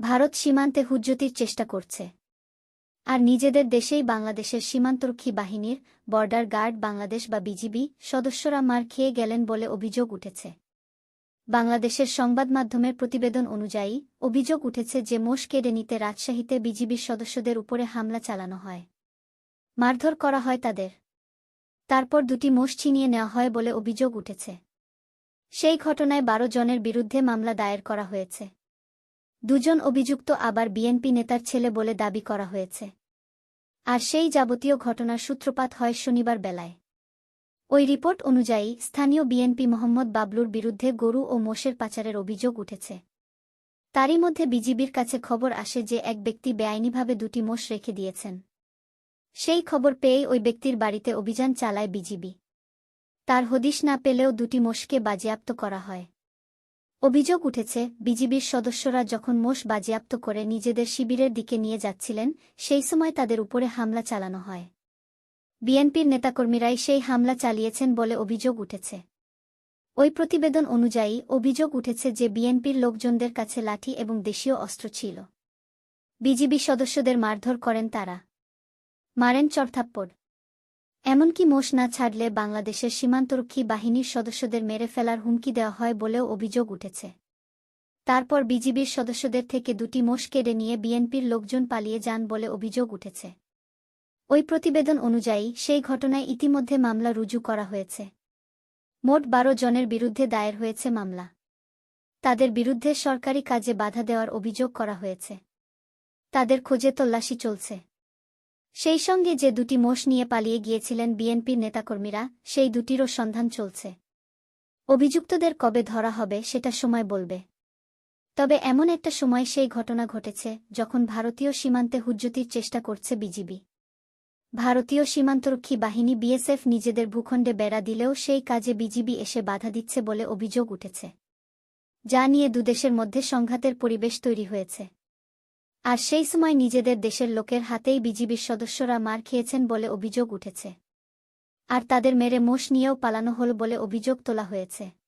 ভারত সীমান্তে হুজ্জতির চেষ্টা করছে। আর নিজেদের দেশেই বাংলাদেশের সীমান্তরক্ষী বাহিনীর বর্ডার গার্ড বাংলাদেশ বা বিজিবি সদস্যরা মার খেয়ে গেলেন বলে অভিযোগ উঠেছে। বাংলাদেশের সংবাদ মাধ্যমের প্রতিবেদন অনুযায়ী, অভিযোগ উঠেছে যে মোষ কেড়ে নিতে রাজশাহীতে বিজিবির সদস্যদের উপরে হামলা চালানো হয়। মারধর করা হয় তাদের। তারপর দুটি মোষ ছিনিয়ে নেওয়া হয় বলে অভিযোগ উঠেছে। সেই ঘটনায় বারো জনের বিরুদ্ধে মামলা দায়ের করা হয়েছে। দুজন অভিযুক্ত আবার বিএনপি নেতার ছেলে বলে দাবি করা হয়েছে। আর সেই যাবতীয় ঘটনার সূত্রপাত হয় শনিবার বেলায়। ওই রিপোর্ট অনুযায়ী স্থানীয় বিএনপি মোহাম্মদ বাবলুর বিরুদ্ধে গরু ও মোষের পাচারের অভিযোগ উঠেছে। তারই মধ্যে বিজিবির কাছে খবর আসে যে এক ব্যক্তি বেআইনিভাবে দুটি মোষ রেখে দিয়েছেন। সেই খবর পেয়েই ওই ব্যক্তির বাড়িতে অভিযান চালায় বিজিবি। তার হদিশ না পেলেও দুটি মোষকে বাজেয়াপ্ত করা হয়। অভিযোগ উঠেছে, বিজিবির সদস্যরা যখন মোষ বাজেয়াপ্ত করে নিজেদের শিবিরের দিকে নিয়ে যাচ্ছিলেন, সেই সময় তাদের উপরে হামলা চালানো হয়। বিএনপির নেতাকর্মীরাই সেই হামলা চালিয়েছেন বলে অভিযোগ উঠেছে। ওই প্রতিবেদন অনুযায়ী, অভিযোগ উঠেছে যে বিএনপির লোকজনদের কাছে লাঠি এবং দেশীয় অস্ত্র ছিল। বিজিবি সদস্যদের মারধর করেন তারা। মারেন চরথাপ্পড়। এমনকি মোষ না ছাড়লে বাংলাদেশের সীমান্তরক্ষী বাহিনীর সদস্যদের মেরে ফেলার হুমকি দেওয়া হয় বলেও অভিযোগ উঠেছে। তারপর বিজিবির সদস্যদের থেকে দুটি মোষ কেড়ে নিয়ে বিএনপির লোকজন পালিয়ে যান বলে অভিযোগ উঠেছে। ওই প্রতিবেদন অনুযায়ী, সেই ঘটনায় ইতিমধ্যে মামলা রুজু করা হয়েছে। মোট বারো জনের বিরুদ্ধে দায়ের হয়েছে মামলা। তাদের বিরুদ্ধে সরকারি কাজে বাধা দেওয়ার অভিযোগ করা হয়েছে। তাদের খোঁজে তল্লাশি চলছে। সেই সঙ্গে যে দুটি মোষ নিয়ে পালিয়ে গিয়েছিলেন বিএনপির নেতাকর্মীরা, সেই দুটিরও সন্ধান চলছে। অভিযুক্তদের কবে ধরা হবে সেটা সময় বলবে। তবে এমন একটা সময় সেই ঘটনা ঘটেছে যখন ভারতীয় সীমান্তে হুজ্জতির চেষ্টা করছে বিজিবি। ভারতীয় সীমান্তরক্ষী বাহিনী বিএসএফ নিজেদের ভূখণ্ডে বেড়া দিলেও সেই কাজে বিজিবি এসে বাধা দিচ্ছে বলে অভিযোগ উঠেছে। যা নিয়ে দুদেশের মধ্যে সংঘাতের পরিবেশ তৈরি হয়েছে। আর সেই সময় নিজেদের দেশের লোকের হাতেই বিজিবির সদস্যরা মার খেয়েছেন বলে অভিযোগ উঠেছে। আর তাদের মেরে মোষ নিয়েও পালানো হল বলে অভিযোগ তোলা হয়েছে।